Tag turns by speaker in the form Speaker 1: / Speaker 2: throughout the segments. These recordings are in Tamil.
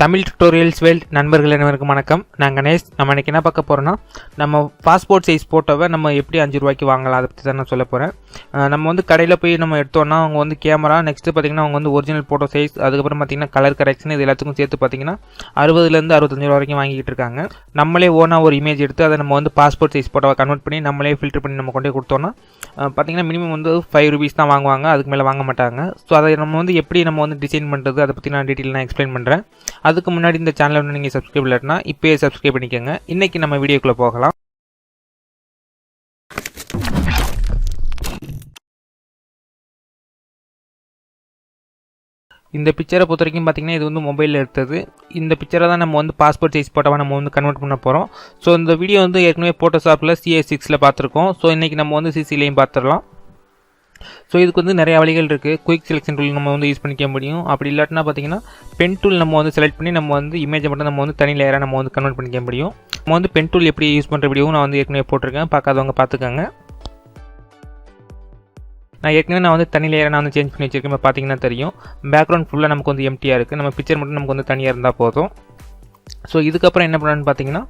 Speaker 1: தமிழ் டுட்டோரியல்ஸ் வேல்ட் நண்பர்கள் அனைவருக்கும் வணக்கம். நான் கணேஷ். நம்ம இன்றைக்கி என்ன பார்க்க போகிறோம்னா நம்ம பாஸ்போர்ட் சைஸ் ஃபோட்டோவை நம்ம எப்படி அஞ்சு ரூபாய்க்கு வாங்கலாம் அதை பற்றி தான் நான் சொல்ல போகிறேன் நம்ம வந்து கடையில் போய் நம்ம எடுத்தோம்னா அவங்க வந்து கேமரா நெக்ஸ்ட்டு பார்த்தீங்கன்னா அவங்க வந்து ஒரிஜினல் ஃபோட்டோ சைஸ் அதுக்கப்புறம் பார்த்தீங்கன்னா கலர் கரெக்ஷன் இது எல்லாத்துக்கும் சேர்த்து பார்த்தீங்கன்னா அறுபதுலேருந்து அறுபத்தஞ்சு ரூபா வரைக்கும் வாங்கிட்டு இருக்காங்க. நம்மளே ஓனாக ஒரு இமேஜ் எடுத்து அதை நம்ம வந்து பாஸ்போர்ட் சைஸ் ஃபோட்டோவை கன்வெர்ட் பண்ணி நம்மளே ஃபில்டர் பண்ணி நம்ம கொண்டு கொடுத்தோன்னா பார்த்திங்கன்னா பார்த்தீங்கன்னா மினிமம் வந்து ஃபைவ் ருபீஸ் தான் வாங்குவாங்க. அதுக்கு மேலே வாங்க மாட்டாங்க. ஸோ அதை நம்ம வந்து எப்படி நம்ம வந்து டிசைன் பண்ணுறது அதை பற்றி நான் டீட்டெயில் நான் எக்ஸ்பிளைன் பண்ணுறேன் அதுக்கு முன்னாடி இந்த சேனலை வந்து நீங்கள் சப்ஸ்கிரைப் இல்லைனா இப்போயே சப்ஸ்கிரைப் பண்ணிக்கோங்க. இன்றைக்கி நம்ம வீடியோக்குள்ளே போகலாம். இந்த பிக்சரை பொறுத்த வரைக்கும் பார்த்தீங்கன்னா இது வந்து மொபைலில் எடுத்தது. இந்த பிக்சரை தான் நம்ம வந்து பாஸ்போர்ட் சைஸ் போட்டவா நம்ம வந்து கன்வெர்ட் பண்ண போகிறோம் ஸோ இந்த வீடியோ வந்து ஏற்கனவே ஃபோட்டோஷாப்பில் சிஏ சிக்ஸில் பார்த்துருக்கோம். ஸோ இன்றைக்கி நம்ம வந்து சிசிலையும் பார்த்துடலாம். ஸோ இதுக்கு வந்து நிறைய வழிகள் இருக்குது குயிக் செலெக்ஷன் டூல் நம்ம வந்து யூஸ் பண்ணிக்க முடியும். அப்படி இல்லாட்டினா பார்த்தீங்கன்னா பென் டூல் நம்ம வந்து செலக்ட் பண்ணி நம்ம வந்து இமேஜை மட்டும் நம்ம வந்து தனி லேயராக நம்ம வந்து கன்வெர்ட் பண்ணிக்க முடியும். நம்ம வந்து பென் டூல் எப்படி யூஸ் பண்ணுற வீடியோவும் நான் வந்து ஏற்கனவே போட்டிருக்கேன். பார்க்காதவங்க பார்த்துக்கோங்க நான் ஏற்கனவே நான் வந்து தனி லேயரை நான் வந்து சேஞ்ச் பண்ணி வச்சிருக்கேன். இப்போ பார்த்தீங்கன்னா தெரியும். பேக்ரவுண்ட் ஃபுல்லாக நமக்கு வந்து எம்டியாக இருக்குது நம்ம பிக்சர் மட்டும் நமக்கு வந்து தனியாக இருந்தால் போதும். ஸோ இதுக்கப்புறம் என்ன பண்ணணும்னு பார்த்தீங்கன்னா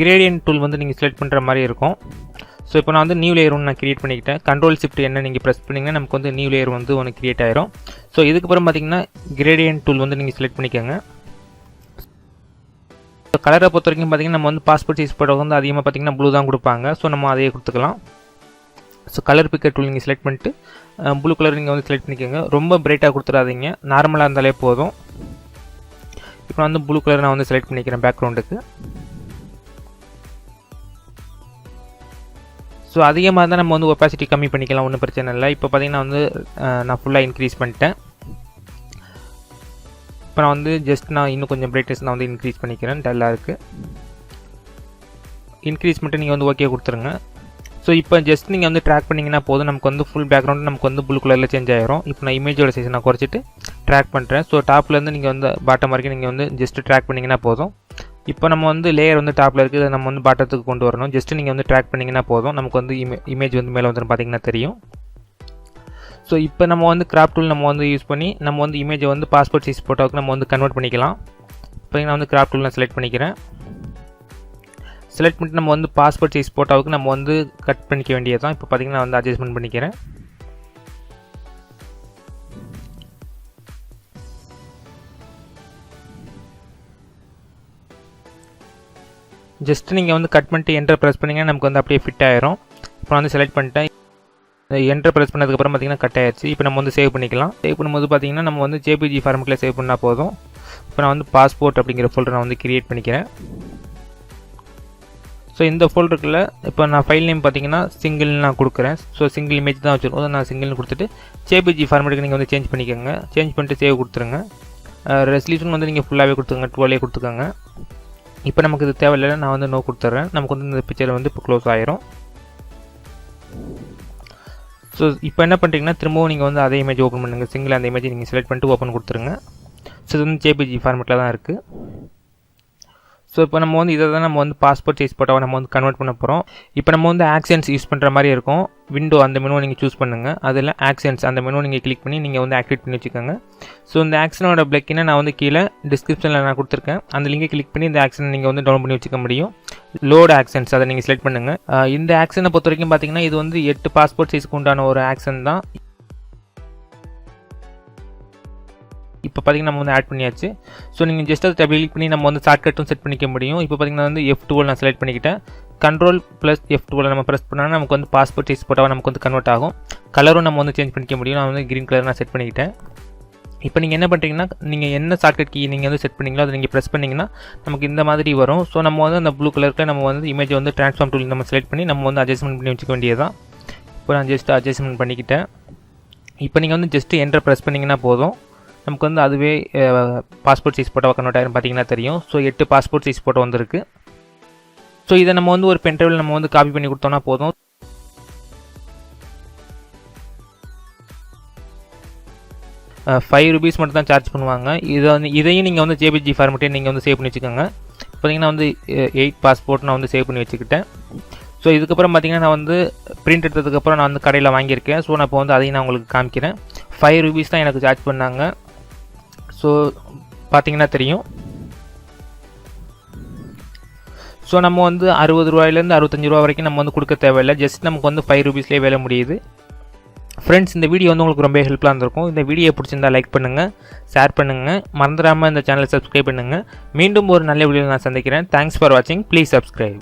Speaker 1: கிரேடியன்ட் டூல் வந்து நீங்கள் செலக்ட் பண்ணுற மாதிரி இருக்கும். ஸோ இப்போ நான் வந்து நியூ லேயர் ஒன்று நான் கிரியேட் பண்ணிக்கிட்டேன். கண்ட்ரோல் ஷிஃப்ட் என்ன நீங்கள் ப்ரெஸ் பண்ணிங்கன்னா நமக்கு வந்து நியூ லேயர் வந்து ஒன்று கிரியேட் ஆயிரும். ஸோ இதுக்கப்புறம் பார்த்தீங்கன்னா கிரேடியன்ட் டூல் வந்து நீங்கள் செலக்ட் பண்ணிக்கோங்க. ஸோ கலரை பொறுத்த வரைக்கும் பார்த்தீங்கன்னா நம்ம வந்து பாஸ்போர்ட் சைஸ் படம் வந்து அதிகமாக பார்த்தீங்கன்னா ப்ளூ தான் கொடுப்பாங்க. ஸோ நம்ம அதையே கொடுத்துக்கலாம். ஸோ கலர் பிக்கர் டூல் நீங்கள் செலக்ட் பண்ணிட்டு ப்ளூ கலர் நீங்கள் வந்து செலக்ட் பண்ணிக்கோங்க. ரொம்ப பிரைட்டாக கொடுத்துடாதீங்க. நார்மலாக இருந்தாலே போதும். இப்போ நான் வந்து ப்ளூ கலர் நான் வந்து செலக்ட் பண்ணிக்கிறேன் பேக்ரவுண்டுக்கு ஸோ அதிகமாக இருந்தால் நம்ம வந்து ஒப்பாசிட்டி கம்மி பண்ணிக்கலாம் ஒன்றும் பிரச்சனை இல்லை. இப்போ பார்த்தீங்கன்னா வந்து நான் ஃபுல்லாக இன்க்ரீஸ் பண்ணிட்டேன். இப்போ நான் வந்து ஜஸ்ட் நான் இன்னும் கொஞ்சம் பிரைட்னஸ் நான் வந்து இன்க்ரீஸ் பண்ணிக்கிறேன். டல்லாக இருக்குது இன்க்ரீஸ் மட்டும் நீங்கள் வந்து ஓகே கொடுத்துருங்க. ஸோ இப்போ ஜஸ்ட் நீங்கள் வந்து ட்ராக் பண்ணிங்கன்னா போதும். நமக்கு வந்து ஃபுல் பேக்ரவுண்ட் நமக்கு வந்து ப்ளூ கலரில் சேஞ்ச் ஆயிரும். இப்போ நான் இமேஜோட சைஸ் நான் குறைச்சிட்டு ட்ராக் பண்ணுறேன் ஸோ டாப்லேருந்து நீங்கள் வந்து பாட்டம் வரைக்கும் நீங்கள் வந்து ஜஸ்ட் ட்ராக் பண்ணிங்கன்னா போதும். இப்போ நம்ம வந்து லேயர் வந்து டாப்பில் இருக்குது அதை நம்ம வந்து பாட்டத்துக்கு கொண்டு வரணும். ஜஸ்ட் நீங்கள் வந்து ட்ராக் பண்ணிங்கன்னா போதும். நமக்கு வந்து இமே இமேஜ் வந்து மேலே வந்து பார்த்தீங்கன்னா தெரியும். ஸோ இப்போ நம்ம வந்து கிராப் டூல் நம்ம வந்து யூஸ் பண்ணி நம்ம வந்து இமேஜை வந்து பாஸ்போர்ட் சைஸ் ஃபோட்டோவுக்கு நம்ம வந்து கன்வெர்ட் பண்ணிக்கலாம். இப்போ நான் வந்து கிராப் டூல் நான் செலக்ட் பண்ணிக்கிறேன். செலக்ட் பண்ணிட்டு நம்ம வந்து பாஸ்போர்ட் சைஸ் ஃபோட்டோவுக்கு நம்ம வந்து கட் பண்ணிக்க வேண்டியது தான் இப்போ பார்த்தீங்கன்னா நான் வந்து அட்ஜஸ்ட்மெண்ட் பண்ணிக்கிறேன். ஜஸ்ட் நீங்கள் வந்து கட் பண்ணிட்டு என்டர் ப்ரெஸ் பண்ணிங்கன்னா நமக்கு வந்து அப்படியே ஃபிட் ஆயிரும். இப்போ நான் வந்து செலக்ட் பண்ணிட்டேன். என்டர் ப்ரெஸ் பண்ணதுக்கப்புறம் பார்த்தீங்கன்னா கட் ஆயிடுச்சு இப்போ நம்ம வந்து சேவ் பண்ணிக்கலாம். சேவ் பண்ணும்போது பார்த்தீங்கன்னா நம்ம வந்து ஜேபிஜி ஃபார்மெட்டில் சேவ் பண்ணால் போதும். இப்போ நான் வந்து பாஸ்போர்ட் அப்படிங்கிற ஃபோல்டர் நான் வந்து கிரியேட் பண்ணிக்கிறேன். ஸோ இந்த ஃபோல்டருக்குள்ள இப்போ நான் ஃபைல் நேம் பார்த்தீங்கன்னா சிங்கிள் நான் கொடுக்குறேன். ஸோ சிங்கிள் இமேஜ் தான் வச்சுருக்கோம். நான் சிங்கிள்னு கொடுத்துட்டு ஜேபிஜி ஃபார்மெட்டுக்கு நீங்கள் வந்து சேஞ்ச் பண்ணிக்கோங்க. சேஞ்ச் பண்ணிட்டு சேவ் கொடுத்துருங்க. ரெசல்யூஷன் வந்து நீங்கள் ஃபுல்லாகவே கொடுத்துருங்க டுவெல்லே கொடுத்துக்கோங்க. இப்போ நமக்கு இது தேவையில்லை நான் வந்து நோ கொடுத்துட்றேன் நமக்கு வந்து இந்த பிக்சர் வந்து இப்போ க்ளோஸ் ஆயிரும். ஸோ இப்போ என்ன பண்ணுறீங்கன்னா திரும்பவும் நீங்கள் வந்து அதே இமேஜ் ஓப்பன் பண்ணுங்கள் சிங்கிள் அந்த இமேஜ் நீங்கள் செலக்ட் பண்ணிட்டு ஓப்பன் கொடுத்துருங்க. ஸோ இது வந்து ஜேபிஜி ஃபார்மெட்டில் தான் இருக்குது ஸோ இப்போ நம்ம வந்து இதை தான் நம்ம வந்து பாஸ்போர்ட் சைஸ் ஃபோட்டோவை நம்ம வந்து கன்வெர்ட் பண்ண போகிறோம் இப்போ நம்ம வந்து ஆக்ஷன்ஸ் யூஸ் பண்ணுற மாதிரி இருக்கும். விண்டோ அந்த மெனுவை நீங்கள் சூஸ் பண்ணுங்கள் அதில் ஆக்ஷன்ஸ் அந்த மெனுவை நீங்கள் கிளிக் பண்ணி நீங்கள் வந்து ஆக்டிவேட் பண்ணி வச்சுக்கோங்க. ஸோ இந்த ஆக்ஷனோட பிளக்கினை நான் வந்து கீழே டிஸ்கிரிப்ஷனில் நான் கொடுத்துருக்கேன். அந்த லிங்கை கிளிக் பண்ணி இந்த ஆக்ஷனை நீங்கள் வந்து டவுன் பண்ணி வச்சுக்க முடியும். லோடு ஆக்ஷன்ஸ் அதை நீங்கள் செலக்ட் பண்ணுங்கள் இந்த ஆக்ஷனை பொறுத்த வரைக்கும் பார்த்தீங்கன்னா இது வந்து எட்டு பாஸ்போர்ட் சைஸ்க்கு உண்டான ஒரு ஆக்ஷன் தான். இப்போ பார்த்தீங்கன்னா நம்ம வந்து ஆட் பண்ணியாச்சு. ஸோ நீங்கள் ஜஸ்ட் அதை டபுள் கிளிக் பண்ணி நம்ம வந்து ஷார்ட்கட்டும் செட் பண்ணிக்க முடியும். இப்போ பார்த்தீங்கன்னா வந்து எஃப் டுவெல் நான் செலக்ட் பண்ணிக்கிட்டேன். கண்ட்ரோல் ப்ளஸ் எஃப் டுவெல் நம்ம ப்ரெஸ் பண்ணால் நமக்கு வந்து பாஸ்போர்ட் சைஸ் போட்டால் நமக்கு வந்து கன்வெர்ட் ஆகும். கலரும் நம்ம வந்து சேஞ்ச் பண்ணிக்க முடியும். நான் வந்து க்ரீன் கலர் நான் செட் பண்ணிக்கிட்டேன். இப்போ நீங்கள் என்ன பண்ணுறீங்கன்னா நீங்கள் என்ன ஷார்ட்கட் கீ நீங்கள் வந்து செட் பண்ணீங்களோ அதை நீங்கள் ப்ரெஸ் பண்ணிங்கன்னா நமக்கு இந்த மாதிரி வரும். ஸோ நம்ம வந்து அந்த ப்ளூ கலருக்கு நம்ம வந்து இமேஜ் வந்து ட்ரான்ஸ்ஃபார்ம் டூல் நம்ம செலக்ட் பண்ணி நம்ம வந்து அட்ஜஸ்ட்மெண்ட் பண்ணி வச்சுக்க வேண்டியது தான் இப்போ நான் ஜஸ்ட் அட்ஜஸ்ட்மெண்ட் பண்ணிக்கிட்டேன். இப்போ நீங்கள் வந்து ஜஸ்ட்டு என்டர் ப்ரெஸ் பண்ணிங்கன்னா போதும். நமக்கு வந்து அதுவே பாஸ்போர்ட் சைஸ் ஃபோட்டோ கன்வெர்ட் ஆயிரும் பார்த்தீங்கன்னா தெரியும். ஸோ எட்டு பாஸ்போர்ட் சைஸ் ஃபோட்டோ வந்திருக்கு. ஸோ இதை நம்ம வந்து ஒரு பென்ட்ரைவில் நம்ம வந்து காப்பி பண்ணி கொடுத்தோம்னா போதும். ஃபைவ் ருபீஸ் மட்டும் தான் சார்ஜ் பண்ணுவாங்க. இதை வந்து இதையும் நீங்கள் வந்து ஜேபிஜி ஃபார்மெட்டே நீங்கள் வந்து சேவ் பண்ணி வச்சுக்கோங்க. பார்த்தீங்கன்னா வந்து எயிட் பாஸ்போர்ட் நான் வந்து சேவ் பண்ணி வச்சுக்கிட்டேன். ஸோ இதுக்கப்புறம் பார்த்தீங்கன்னா நான் வந்து பிரிண்ட் எடுத்ததுக்கப்புறம் நான் வந்து கடையில் வாங்கியிருக்கேன். ஸோ நான் இப்போ வந்து அதையும் நான் உங்களுக்கு காமிக்கிறேன். ஃபைவ் ருபீஸ் தான் எனக்கு சார்ஜ் பண்ணாங்க. ஸோ பார்த்தீங்கன்னா தெரியும். ஸோ நம்ம வந்து அறுபது ரூபாயிலேருந்து அறுபத்தஞ்சு ரூபா வரைக்கும் நம்ம வந்து கொடுக்க தேவையில்லை. ஜஸ்ட் நமக்கு வந்து ஃபைவ் ருபீஸ்லேயே வேலை முடியுது. ஃப்ரெண்ட்ஸ் இந்த வீடியோ வந்து உங்களுக்கு ரொம்ப ஹெல்ப்ஃபுல்லாக இருந்திருக்கும். இந்த வீடியோ பிடிச்சிருந்தா லைக் பண்ணுங்கள் ஷேர் பண்ணுங்கள் மறந்துடாமல் இந்த சேனலை சப்ஸ்கிரைப் பண்ணுங்கள் மீண்டும் ஒரு நல்ல வீடியோ நான் சந்திக்கிறேன். தேங்க்ஸ் ஃபார் வாட்சிங் ப்ளீஸ் சப்ஸ்கிரைப்